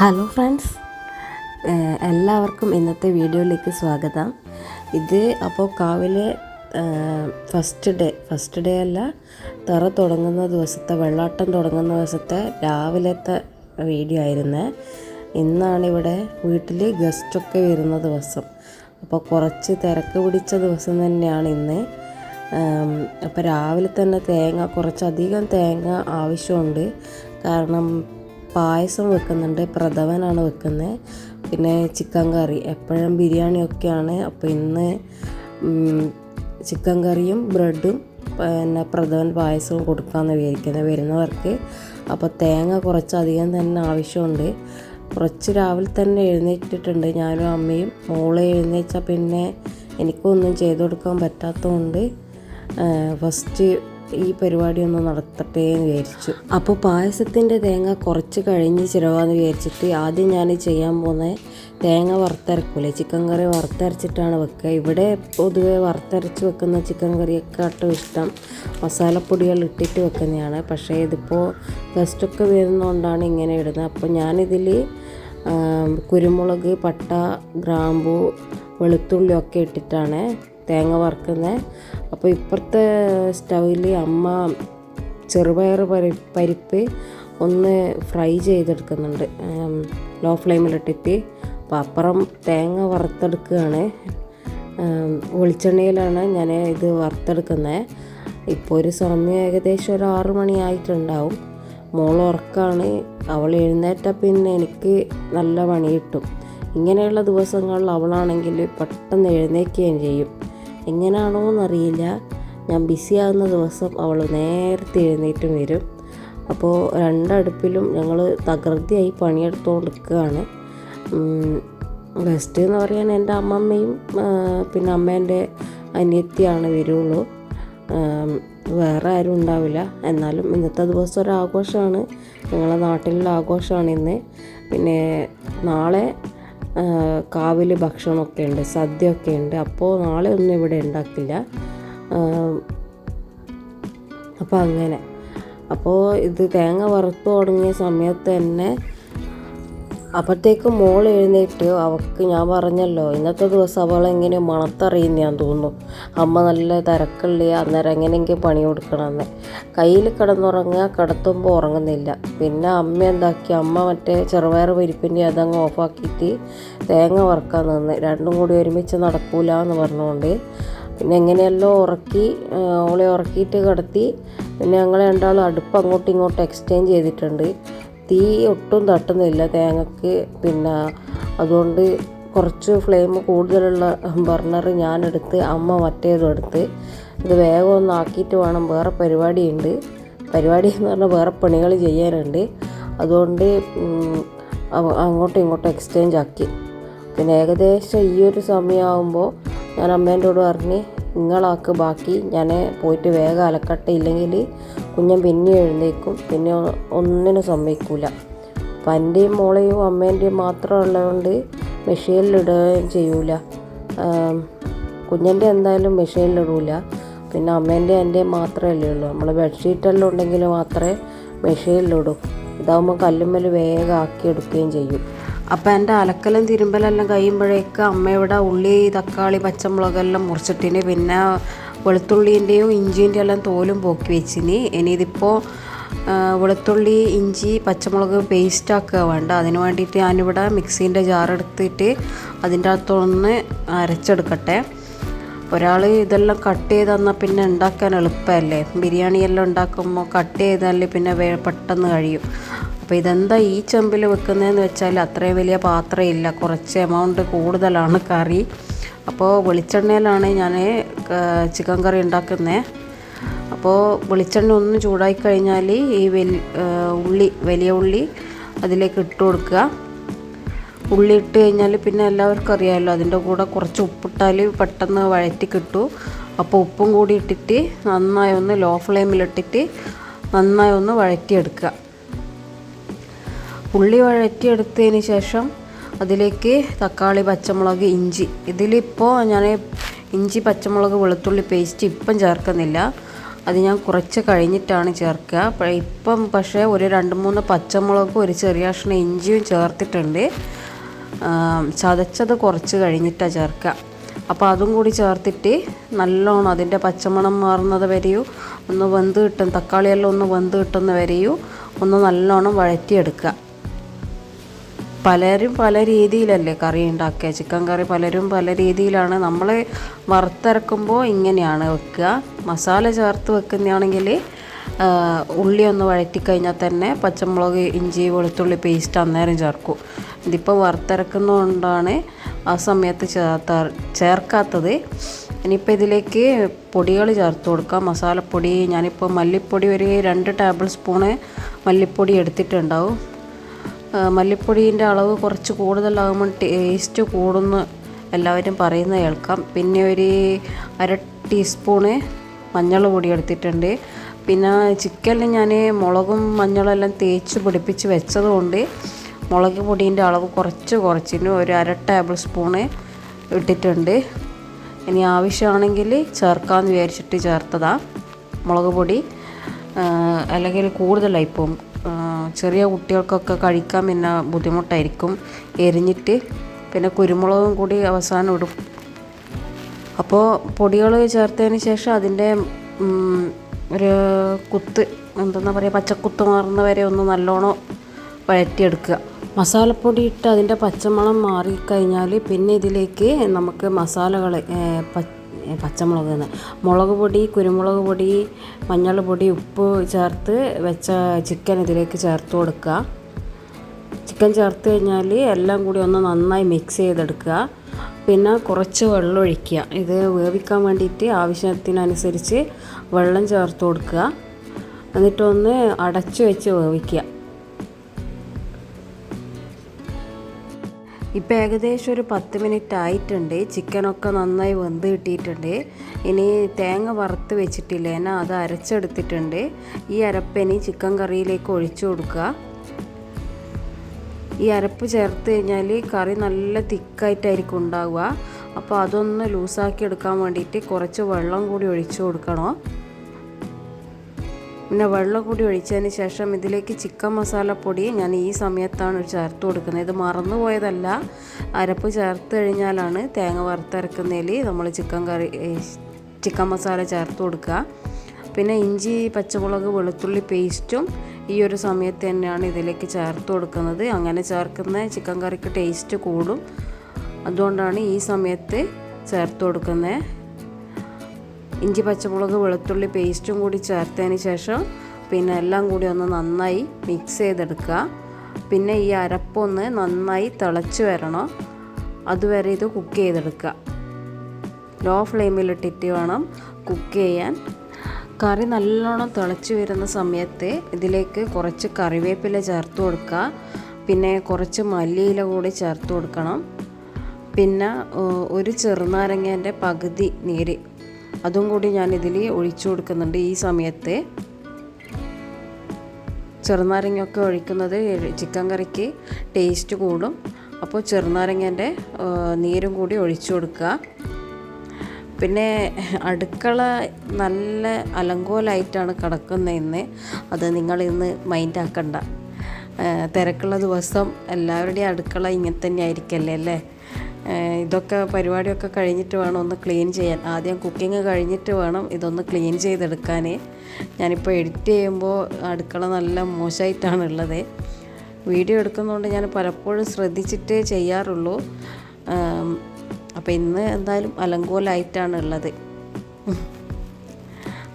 Hello friends എല്ലാവർക്കും ഇന്നത്തെ വീഡിയോയിലേക്ക് സ്വാഗതം. ഇത് അപ്പോൾ കാവിലെ ഫസ്റ്റ് ഡേ ഫസ്റ്റ് ഡേ അല്ല തറ തുടങ്ങുന്ന ദിവസത്തെ വെള്ളാട്ടം തുടങ്ങുന്ന ദിവസത്തെ രാവിലത്തെ വീഡിയോ ആയിരുന്നേ. ഇന്നാണിവിടെ വീട്ടിൽ ഗസ്റ്റൊക്കെ വരുന്ന ദിവസം. അപ്പോൾ കുറച്ച് തിരക്ക് പിടിച്ച ദിവസം തന്നെയാണ് ഇന്ന്. അപ്പോൾ രാവിലെ തന്നെ തേങ്ങ കുറച്ചധികം തേങ്ങ ആവശ്യമുണ്ട്. കാരണം പായസം വെക്കുന്നുണ്ട്. പ്രഥവനാണ് വെക്കുന്നത്. പിന്നെ ചിക്കൻ കറി. എപ്പോഴും ബിരിയാണിയൊക്കെയാണ്. അപ്പോൾ ഇന്ന് ചിക്കൻ കറിയും ബ്രെഡും പിന്നെ പ്രഥവൻ പായസവും കൊടുക്കാമെന്ന് വിചാരിക്കുന്നത് വരുന്നവർക്ക്. അപ്പോൾ തേങ്ങ കുറച്ചധികം തന്നെ ആവശ്യമുണ്ട്. കുറച്ച് രാവിലെ തന്നെ എഴുന്നേറ്റിട്ടുണ്ട്. ഞാനും അമ്മയും മോളെ എഴുന്നേച്ചാൽ പിന്നെ എനിക്കൊന്നും ചെയ്തു കൊടുക്കാൻ പറ്റാത്തതുകൊണ്ട് ഫസ്റ്റ് ഈ പരിപാടി ഒന്ന് നടത്തട്ടെ എന്ന് വിചാരിച്ചു. അപ്പോൾ പായസത്തിന്റെ തേങ്ങ കുറച്ച് കഴിഞ്ഞ് ചിലവാന്ന് വിചാരിച്ചിട്ട് ആദ്യം ഞാൻ ചെയ്യാൻ പോകുന്നത് തേങ്ങ വറുത്തരക്കൂലേ? ചിക്കൻ കറി വറുത്തരച്ചിട്ടാണ് വെക്കുക. ഇവിടെ പൊതുവെ വറുത്തരച്ച് വെക്കുന്ന ചിക്കൻ കറിയൊക്കെ കറിയെക്കാട്ടും ഇഷ്ടം. മസാലപ്പൊടികൾ ഇട്ടിട്ട് വെക്കുന്നതാണ്. പക്ഷേ ഇതിപ്പോൾ ഗസ്റ്റൊക്കെ വരുന്നതുകൊണ്ടാണ് ഇങ്ങനെ ഇടുന്നത്. അപ്പോൾ ഞാനിതിൽ കുരുമുളക് പട്ട ഗ്രാമ്പു വെളുത്തുള്ളിയൊക്കെ ഇട്ടിട്ടാണ് തേങ്ങ വറുക്കുന്നത് അപ്പോൾ ഇപ്പുറത്തെ സ്റ്റൗവിൽ അമ്മ ചെറുപയർ പരി പരിപ്പ് ഒന്ന് ഫ്രൈ ചെയ്തെടുക്കുന്നുണ്ട്. ലോ ഫ്ലെയിമിലിട്ടിട്ട്. അപ്പോൾ അപ്പുറം തേങ്ങ വറുത്തെടുക്കുകയാണ്. വെളിച്ചെണ്ണയിലാണ് ഞാൻ ഇത് വറുത്തെടുക്കുന്നത് ഇപ്പോൾ ഒരു സമയം ഏകദേശം ഒരു ആറ് മണിയായിട്ടുണ്ടാവും മോൾ ഉറക്കാണ്. അവൾ എഴുന്നേറ്റാൽ പിന്നെ എനിക്ക് നല്ല പണി കിട്ടും. ഇങ്ങനെയുള്ള ദിവസങ്ങളിൽ അവളാണെങ്കിൽ പെട്ടെന്ന് എഴുന്നേൽക്കുകയും ചെയ്യും. എങ്ങനെയാണോ എന്നറിയില്ല ഞാൻ ബിസി ആകുന്ന ദിവസം അവൾ നേരത്തെ എഴുന്നേറ്റും വരും. അപ്പോൾ രണ്ടടുപ്പിലും ഞങ്ങൾ തകൃതിയായി പണിയെടുത്തുകൊണ്ടിരിക്കുകയാണ് ബെസ്റ്റ് എന്ന് പറയാൻ എന്റെ അമ്മമ്മയും പിന്നെ അമ്മേന്റെ അനിയത്തിയാണ് വരുള്ളൂ. വേറെ ആരും ഉണ്ടാവില്ല. എന്നാലും ഇന്നത്തെ ദിവസം ഒരു ആഘോഷമാണ്. ഞങ്ങളുടെ നാട്ടിലുള്ള ആഘോഷമാണ് ഇന്ന്. പിന്നെ നാളെ കാവിൽ ഭക്ഷണമൊക്കെ ഉണ്ട് സദ്യ ഒക്കെ ഉണ്ട്. അപ്പോൾ നാളെ ഒന്നും ഇവിടെ ഉണ്ടാക്കില്ല. അപ്പോൾ അങ്ങനെ. അപ്പോൾ ഇത് തേങ്ങ വറുത്ത് തുടങ്ങിയ സമയത്ത് തന്നെ അപ്പോഴത്തേക്ക് മോൾ എഴുന്നേറ്റ് അവൾക്ക് ഞാൻ പറഞ്ഞല്ലോ ഇന്നത്തെ ദിവസം അവൾ എങ്ങനെ മണത്തറിയുന്ന ഞാൻ തോന്നുന്നു. അമ്മ നല്ല തിരക്കുള്ള അന്നേരം എങ്ങനെയെങ്കിലും പണി കൊടുക്കണമെന്ന്. കയ്യിൽ കിടന്നുറങ്ങുക കിടത്തുമ്പോൾ ഉറങ്ങുന്നില്ല. പിന്നെ അമ്മ എന്താക്കി അമ്മ മറ്റേ ചെറുപയർ പരിപ്പിന്റെ അതങ്ങ് ഓഫാക്കിയിട്ട് തേങ്ങ വറുക്കാൻ നിന്ന്. രണ്ടും കൂടി ഒരുമിച്ച് നടക്കൂല എന്ന് പറഞ്ഞുകൊണ്ട് പിന്നെ എങ്ങനെയല്ലോ ഉറക്കി അവളെ ഉറക്കിയിട്ട് കിടത്തി. പിന്നെ ഞങ്ങൾ രണ്ടാളും അടുപ്പ് അങ്ങോട്ടും ഇങ്ങോട്ടും എക്സ്ചേഞ്ച് ചെയ്തിട്ടുണ്ട്. തീ ഒട്ടും തട്ടുന്നില്ല. തേങ്ങക്ക് പിന്നെ അതുകൊണ്ട് കുറച്ച് ഫ്ലെയിം കൂടുതലുള്ള ബർണർ ഞാനെടുത്ത് അമ്മ മറ്റേതും എടുത്ത് ഇത് വേഗം ഒന്ന് ആക്കിയിട്ട് വേണം. വേറെ പരിപാടിയുണ്ട്. പരിപാടി എന്ന് പറഞ്ഞാൽ വേറെ പണികൾ ചെയ്യാനുണ്ട്. അതുകൊണ്ട് അങ്ങോട്ടും ഇങ്ങോട്ടും എക്സ്ചേഞ്ച് ആക്കി. പിന്നെ ഏകദേശം ഈ ഒരു സമയമാകുമ്പോൾ ഞാൻ അമ്മേന്റെ കൂടെ പറഞ്ഞ് നിങ്ങളാക്ക് ബാക്കി ഞാൻ പോയിട്ട് വേഗം അലക്കട്ടെ. ഇല്ലെങ്കിൽ കുഞ്ഞൻ പിന്നെ എഴുന്നേക്കും പിന്നെ ഒന്നിനും സമ്മതിക്കൂല. അപ്പം എന്റെയും മോളെയും അമ്മേന്റെയും മാത്രം ഉള്ളതുകൊണ്ട് മെഷീനിലിടുകയും ചെയ്യൂല കുഞ്ഞന്റെ എന്തായാലും മെഷീനിലിടൂല. പിന്നെ അമ്മേന്റെ എന്റെ മാത്രമല്ലേ ഉള്ളൂ. നമ്മൾ ബെഡ്ഷീറ്റെല്ലാം ഉണ്ടെങ്കിൽ മാത്രമേ മെഷീനിലിടൂ. ഇതാകുമ്പോൾ കല്ലുമ്മൽ വേഗം ആക്കി എടുക്കുകയും ചെയ്യും. അപ്പം എന്റെ അലക്കലും തിരുമ്പലെല്ലാം കഴിയുമ്പോഴേക്ക് അമ്മ ഇവിടെ ഉള്ളി തക്കാളി പച്ചമുളകെല്ലാം മുറിച്ചിട്ടിന്. പിന്നെ വെളുത്തുള്ളീന്റെയും ഇഞ്ചിന്റെ എല്ലാം തോലും പോക്കി വെച്ചിന്. ഇനി ഇതിപ്പോൾ വെളുത്തുള്ളി ഇഞ്ചി പച്ചമുളക് പേസ്റ്റ് ആക്കുക വേണ്ട. അതിന് വേണ്ടിയിട്ട് ഞാനിവിടെ മിക്സീന്റെ ജാറെടുത്തിട്ട് അതിന്റെ അകത്തൊന്ന് അരച്ചെടുക്കട്ടെ. ഒരാൾ ഇതെല്ലാം കട്ട് ചെയ്ത് തന്നാൽ പിന്നെ ഉണ്ടാക്കാൻ എളുപ്പമല്ലേ? ബിരിയാണി എല്ലാം ഉണ്ടാക്കുമ്പോൾ കട്ട് ചെയ്താൽ പിന്നെ വേ പെട്ടെന്ന് കഴിയും. അപ്പോൾ ഇതെന്താ ഈ ചെമ്പിൽ വെക്കുന്നതെന്ന് വെച്ചാൽ അത്രയും വലിയ പാത്രമില്ല. കുറച്ച് എമൗണ്ട് കൂടുതലാണ് കറി. അപ്പോൾ വെളിച്ചെണ്ണയിലാണ് ഞാൻ ചിക്കൻ കറി ഉണ്ടാക്കുന്നത് അപ്പോൾ വെളിച്ചെണ്ണ ഒന്ന് ചൂടായി കഴിഞ്ഞാൽ ഈ വലി ഉള്ളി വലിയ ഉള്ളി അതിലേക്ക് ഇട്ട് കൊടുക്കുക. ഉള്ളി ഇട്ട് കഴിഞ്ഞാൽ പിന്നെ എല്ലാവർക്കും അറിയാമല്ലോ അതിന്റെ കൂടെ കുറച്ച് ഉപ്പിട്ടാൽ പെട്ടെന്ന് വഴറ്റി കിട്ടും. അപ്പോൾ ഉപ്പും കൂടി ഇട്ടിട്ട് നന്നായി ഒന്ന് ലോ ഫ്ലെയിമിലിട്ടിട്ട് നന്നായി ഒന്ന് വഴറ്റിയെടുക്കുക. ഉള്ളി വഴറ്റിയെടുത്തതിന് ശേഷം അതിലേക്ക് തക്കാളി പച്ചമുളക് ഇഞ്ചി. ഇതിലിപ്പോൾ ഞാൻ ഇഞ്ചി പച്ചമുളക് വെളുത്തുള്ളി പേസ്റ്റ് ഇപ്പം ചേർക്കുന്നില്ല. അത് ഞാൻ കുറച്ച് കഴിഞ്ഞിട്ടാണ് ചേർക്കുക. ഇപ്പം പക്ഷേ ഒരു രണ്ട് മൂന്ന് പച്ചമുളകും ഒരു ചെറിയ കഷ്ണം ഇഞ്ചിയും ചേർത്തിട്ടുണ്ട്. ചതച്ചത് കുറച്ച് കഴിഞ്ഞിട്ടാണ് ചേർക്കുക. അപ്പോൾ അതും കൂടി ചേർത്തിട്ട് നല്ലോണം അതിന്റെ പച്ചമണം മാറുന്നത് വരെയും ഒന്ന് വെന്ത് കിട്ടും തക്കാളിയെല്ലാം ഒന്ന് വെന്ത് കിട്ടുന്ന വരെയും ഒന്ന് നല്ലോണം വഴറ്റിയെടുക്കുക. പലരും പല രീതിയിലല്ലേ കറി ഉണ്ടാക്കുക. ചിക്കൻ കറി പലരും പല രീതിയിലാണ്. നമ്മൾ വറുത്തിറക്കുമ്പോൾ ഇങ്ങനെയാണ് വെക്കുക. മസാല ചേർത്ത് വെക്കുന്നതാണെങ്കിൽ ഉള്ളി ഒന്ന് വഴറ്റി കഴിഞ്ഞാൽ തന്നെ പച്ചമുളക് ഇഞ്ചി വെളുത്തുള്ളി പേസ്റ്റ് അന്നേരം ചേർക്കും. ഇതിപ്പോൾ വറുത്തിറക്കുന്നതുകൊണ്ടാണ് ആ സമയത്ത് ചേർത്ത ചേർക്കാത്തത്. ഇനിയിപ്പോൾ ഇതിലേക്ക് പൊടികൾ ചേർത്ത് കൊടുക്കാം. മസാലപ്പൊടി ഞാനിപ്പോൾ മല്ലിപ്പൊടി ഒരു രണ്ട് ടേബിൾ സ്പൂണ് മല്ലിപ്പൊടി എടുത്തിട്ടുണ്ടാവും. മല്ലിപ്പൊടീന്റെ അളവ് കുറച്ച് കൂടുതലാകുമ്പോൾ ടേസ്റ്റ് കൂടുന്ന എല്ലാവരും പറയുന്ന കേൾക്കാം. പിന്നെ ഒരു അര ടീസ്പൂണ് മഞ്ഞൾ പൊടി എടുത്തിട്ടുണ്ട്. പിന്നെ ചിക്കനിൽ ഞാൻ മുളകും മഞ്ഞളും മഞ്ഞളെല്ലാം തേച്ച് പിടിപ്പിച്ച് വെച്ചതുകൊണ്ട് മുളക് പൊടീന്റെ അളവ് കുറച്ച് കുറച്ചിന് ഒരു അര ടേബിൾ സ്പൂണ് ഇട്ടിട്ടുണ്ട്. ഇനി ആവശ്യമാണെങ്കിൽ ചേർക്കാമെന്ന് വിചാരിച്ചിട്ട് ചേർത്തതാണ് മുളക് പൊടി. അല്ലെങ്കിൽ കൂടുതലായി പോകും ആ, ചെറിയ കുട്ടികൾക്കൊക്കെ കഴിക്കാൻ പിന്നെ ബുദ്ധിമുട്ടായിരിക്കും. എരിഞ്ഞിട്ട് പിന്നെ കുരുമുളകും കൂടി അവസാനം ഇടും. അപ്പോൾ പൊടികൾ ചേർത്തതിന് ശേഷം അതിന്റെ ഒരു കുത്ത് എന്തെന്നാ പറയുക പച്ചക്കുത്ത് മാറുന്ന വരെ ഒന്ന് നല്ലോണം വഴറ്റിയെടുക്കുക. മസാലപ്പൊടി ഇട്ട് അതിന്റെ പച്ചമണം മാറിക്കഴിഞ്ഞാൽ പിന്നെ ഇതിലേക്ക് നമുക്ക് മസാലകൾ പച്ചമുളക് തന്നെ മുളക് പൊടി കുരുമുളക് പൊടി മഞ്ഞൾ പൊടി ഉപ്പ് ചേർത്ത് വെച്ച ചിക്കൻ ഇതിലേക്ക് ചേർത്ത് കൊടുക്കുക. ചിക്കൻ ചേർത്ത് കഴിഞ്ഞാൽ എല്ലാം കൂടി ഒന്ന് നന്നായി മിക്സ് ചെയ്തെടുക്കുക. പിന്നെ കുറച്ച് വെള്ളം ഒഴിക്കുക. ഇത് വേവിക്കാൻ വേണ്ടിയിട്ട് ആവശ്യത്തിനനുസരിച്ച് വെള്ളം ചേർത്ത് കൊടുക്കുക. എന്നിട്ടൊന്ന് അടച്ചു വെച്ച് വേവിക്കുക. ഇപ്പം ഏകദേശം ഒരു പത്ത് മിനിറ്റ് ആയിട്ടുണ്ട്. ചിക്കനൊക്കെ നന്നായി വെന്ത് കിട്ടിയിട്ടുണ്ട്. ഇനി തേങ്ങ വറുത്ത് വെച്ചിട്ടില്ല എന്നാൽ അത് അരച്ചെടുത്തിട്ടുണ്ട്. ഈ അരപ്പനി ചിക്കൻ കറിയിലേക്ക് ഒഴിച്ചു കൊടുക്കുക. ഈ അരപ്പ് ചേർത്ത് കഴിഞ്ഞാൽ കറി നല്ല തിക്കായിട്ടായിരിക്കും ഉണ്ടാവുക. അപ്പോൾ അതൊന്ന് ലൂസാക്കി എടുക്കാൻ വേണ്ടിയിട്ട് കുറച്ച് വെള്ളം കൂടി ഒഴിച്ചു കൊടുക്കണം. പിന്നെ വെള്ളം കൂടി ഒഴിച്ചതിന് ശേഷം ഇതിലേക്ക് ചിക്കൻ മസാലപ്പൊടി ഞാൻ ഈ സമയത്താണ് ചേർത്ത് കൊടുക്കുന്നത്. ഇത് മറന്നുപോയതല്ല അരപ്പ് ചേർത്ത് കഴിഞ്ഞാലാണ് തേങ്ങ വറുത്തരക്കുന്നതിൽ നമ്മൾ ചിക്കൻ കറി ചിക്കൻ മസാല ചേർത്ത് കൊടുക്കുക. പിന്നെ ഇഞ്ചി പച്ചമുളക് വെളുത്തുള്ളി പേസ്റ്റും ഈ ഒരു സമയത്ത് തന്നെയാണ് ഇതിലേക്ക് ചേർത്ത് കൊടുക്കുന്നത്. അങ്ങനെ ചേർക്കുന്ന ചിക്കൻ കറിക്ക് ടേസ്റ്റ് കൂടും. അതുകൊണ്ടാണ് ഈ സമയത്ത് ചേർത്ത് കൊടുക്കുന്നത്. ഇഞ്ചി പച്ചമുളക് വെളുത്തുള്ളി പേസ്റ്റും കൂടി ചേർത്തതിന് ശേഷം പിന്നെ എല്ലാം കൂടി ഒന്ന് നന്നായി മിക്സ് ചെയ്തെടുക്കുക. പിന്നെ ഈ അരപ്പൊന്ന് നന്നായി തിളച്ച് വരണം. അതുവരെ ഇത് കുക്ക് ചെയ്തെടുക്കുക. ലോ ഫ്ലെയിമിലിട്ടിട്ട് വേണം കുക്ക് ചെയ്യാൻ. കറി നല്ലോണം തിളച്ച് വരുന്ന സമയത്ത് ഇതിലേക്ക് കുറച്ച് കറിവേപ്പില ചേർത്ത് കൊടുക്കുക. പിന്നെ കുറച്ച് മല്ലിയില കൂടി ചേർത്ത് കൊടുക്കണം. പിന്നെ ഒരു ചെറുനാരങ്ങേന്റെ പകുതി നീര് അതും കൂടി ഞാൻ ഇതിൽ ഒഴിച്ചു കൊടുക്കുന്നുണ്ട് ഈ സമയത്ത്. ചെറുനാരങ്ങയൊക്കെ ഒഴിക്കുന്നത് ചിക്കൻ കറിക്ക് ടേസ്റ്റ് കൂടും. അപ്പോൾ ചെറുനാരങ്ങേന്റെ നീരും കൂടി ഒഴിച്ചു കൊടുക്കുക. പിന്നെ അടുക്കള നല്ല അലങ്കോലായിട്ടാണ് കിടക്കുന്നത് ഇന്ന്. അത് നിങ്ങൾ ഇന്ന് മൈൻഡാക്കണ്ട ആക്കണ്ട തിരക്കുള്ള ദിവസം എല്ലാവരുടെയും അടുക്കള ഇങ്ങനെ തന്നെ ആയിരിക്കല്ലേ അല്ലേ? ഇതൊക്കെ പരിപാടിയൊക്കെ കഴിഞ്ഞിട്ട് വേണം ഒന്ന് ക്ലീൻ ചെയ്യാൻ. ആദ്യം കുക്കിംഗ് കഴിഞ്ഞിട്ട് വേണം ഇതൊന്ന് ക്ലീൻ ചെയ്തെടുക്കാൻ ഞാനിപ്പോൾ എഡിറ്റ് ചെയ്യുമ്പോൾ അടുക്കള നല്ല മോശമായിട്ടാണ് ഉള്ളത് വീഡിയോ എടുക്കുന്നതുകൊണ്ട് ഞാൻ പലപ്പോഴും ശ്രദ്ധിച്ചിട്ടേ ചെയ്യാറുള്ളൂ. അപ്പോൾ ഇന്ന് എന്തായാലും അലങ്കോലായിട്ടാണ് ഉള്ളത്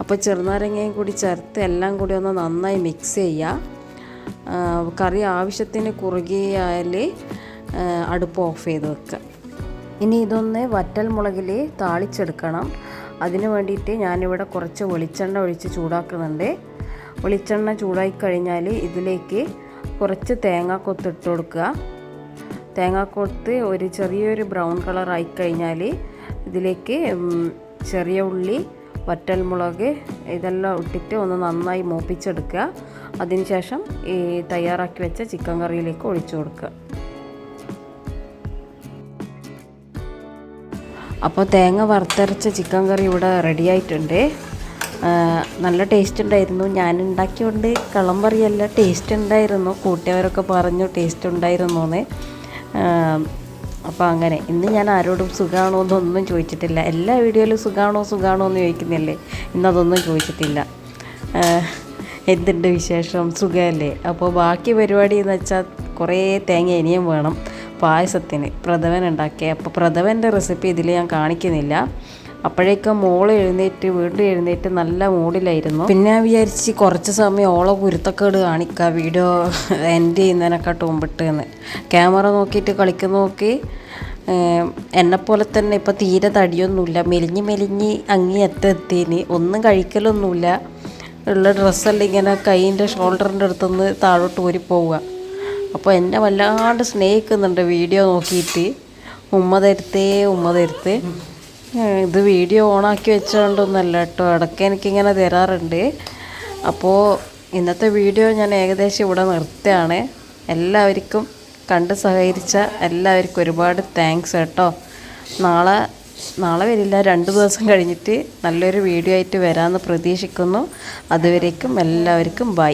അപ്പോൾ ചെറുനാരങ്ങയും കൂടി ചേർത്ത് എല്ലാം കൂടി ഒന്ന് നന്നായി മിക്സ് ചെയ്യുക കറി ആവശ്യത്തിന് കുറുകിയാൽ അടുപ്പ് ഓഫ് ചെയ്ത് വെക്കുക ഇനി ഇതൊന്ന് വറ്റൽ മുളകിൽ താളിച്ചെടുക്കണം. അതിന് വേണ്ടിയിട്ട് ഞാനിവിടെ കുറച്ച് വെളിച്ചെണ്ണ ഒഴിച്ച് ചൂടാക്കുന്നുണ്ട്. വെളിച്ചെണ്ണ ചൂടായി കഴിഞ്ഞാൽ ഇതിലേക്ക് കുറച്ച് തേങ്ങാക്കൊത്ത് ഇട്ട് കൊടുക്കുക. തേങ്ങാക്കൊത്ത് ഒരു ചെറിയൊരു ബ്രൗൺ കളർ ആയി കഴിഞ്ഞാൽ ഇതിലേക്ക് ചെറിയ ഉള്ളി വറ്റൽ മുളക് ഇതെല്ലാം ഇട്ടിട്ട് ഒന്ന് നന്നായി മൂപ്പിച്ചെടുക്കുക. അതിനുശേഷം ഈ തയ്യാറാക്കി വെച്ച ചിക്കൻ കറിയിലേക്ക് ഒഴിച്ചു കൊടുക്കുക. അപ്പോൾ തേങ്ങ വറുത്തരച്ച ചിക്കൻ കറി ഇവിടെ റെഡി ആയിട്ടുണ്ട്. നല്ല ടേസ്റ്റ് ഉണ്ടായിരുന്നു. ഞാൻ ഉണ്ടാക്കിയോണ്ട് കളം പറയല്ല ടേസ്റ്റ് ഉണ്ടായിരുന്നു. കൂട്ടിയവരൊക്കെ പറഞ്ഞു ടേസ്റ്റ് ഉണ്ടായിരുന്നു എന്ന് അപ്പോൾ അങ്ങനെ. ഇന്ന് ഞാൻ ആരോടും സുഖമാണോ എന്നൊന്നും ചോദിച്ചിട്ടില്ല. എല്ലാ വീഡിയോയിലും സുഖമാണോ സുഖമാണോ എന്ന് ചോദിക്കുന്നില്ലേ? ഇന്നതൊന്നും ചോദിച്ചിട്ടില്ല. എന്തുണ്ട് വിശേഷം? സുഖമല്ലേ അപ്പോൾ ബാക്കി പരിപാടി എന്ന് വെച്ചാൽ കുറേ തേങ്ങ ഇനിയും വേണം പായസത്തിന്. പ്രഥമൻ ഉണ്ടാക്കിയ അപ്പോൾ പ്രഥമന്റെ റെസിപ്പി ഇതിൽ ഞാൻ കാണിക്കുന്നില്ല. അപ്പോഴേക്കും മോൾ എഴുന്നേറ്റ് വീണ്ടും എഴുന്നേറ്റ് നല്ല മൂഡിലായിരുന്നു. പിന്നെ ഞാൻ വിചാരിച്ച് കുറച്ച് സമയം ഓളെ കുരുത്തക്കേട് കാണിക്കുക വീഡിയോ എൻഡ് ചെയ്യുന്നതിനെക്കാട്ട് മുമ്പിട്ട് എന്ന് ക്യാമറ നോക്കിയിട്ട് കളിക്കുന്ന നോക്കി. എന്നെപ്പോലെ തന്നെ ഇപ്പോൾ തീരെ തടിയൊന്നുമില്ല. മെലിഞ്ഞ് മെലിഞ്ഞ് അങ്ങി എത്തെത്തിന്. ഒന്നും കഴിക്കലൊന്നുമില്ല. ഉള്ള ഡ്രസ്സെല്ലാം ഇങ്ങനെ കൈയിന്റെ ഷോൾഡറിന്റെ അടുത്തുനിന്ന് താഴോട്ട് ഊരി പോവുക അപ്പോൾ എന്നെ വല്ലാണ്ട് സ്നേഹിക്കുന്നുണ്ട് വീഡിയോ നോക്കിയിട്ട്. ഉമ്മ തരുത്തേ ഉമ്മ തരുത്തേ. ഇത് വീഡിയോ ഓണാക്കി വെച്ചുകൊണ്ടൊന്നല്ല കേട്ടോ. ഇടയ്ക്ക് എനിക്കിങ്ങനെ തരാറുണ്ട്. അപ്പോൾ ഇന്നത്തെ വീഡിയോ ഞാൻ ഏകദേശം ഇവിടെ നിർത്തുകയാണ്. എല്ലാവർക്കും കണ്ട് സഹകരിച്ച എല്ലാവർക്കും ഒരുപാട് താങ്ക്സ് കേട്ടോ. നാളെ നാളെ വരില്ല. രണ്ട് ദിവസം കഴിഞ്ഞിട്ട് നല്ലൊരു വീഡിയോ ആയിട്ട് വരാമെന്ന് പ്രതീക്ഷിക്കുന്നു. അതുവരേക്കും എല്ലാവർക്കും ബൈ.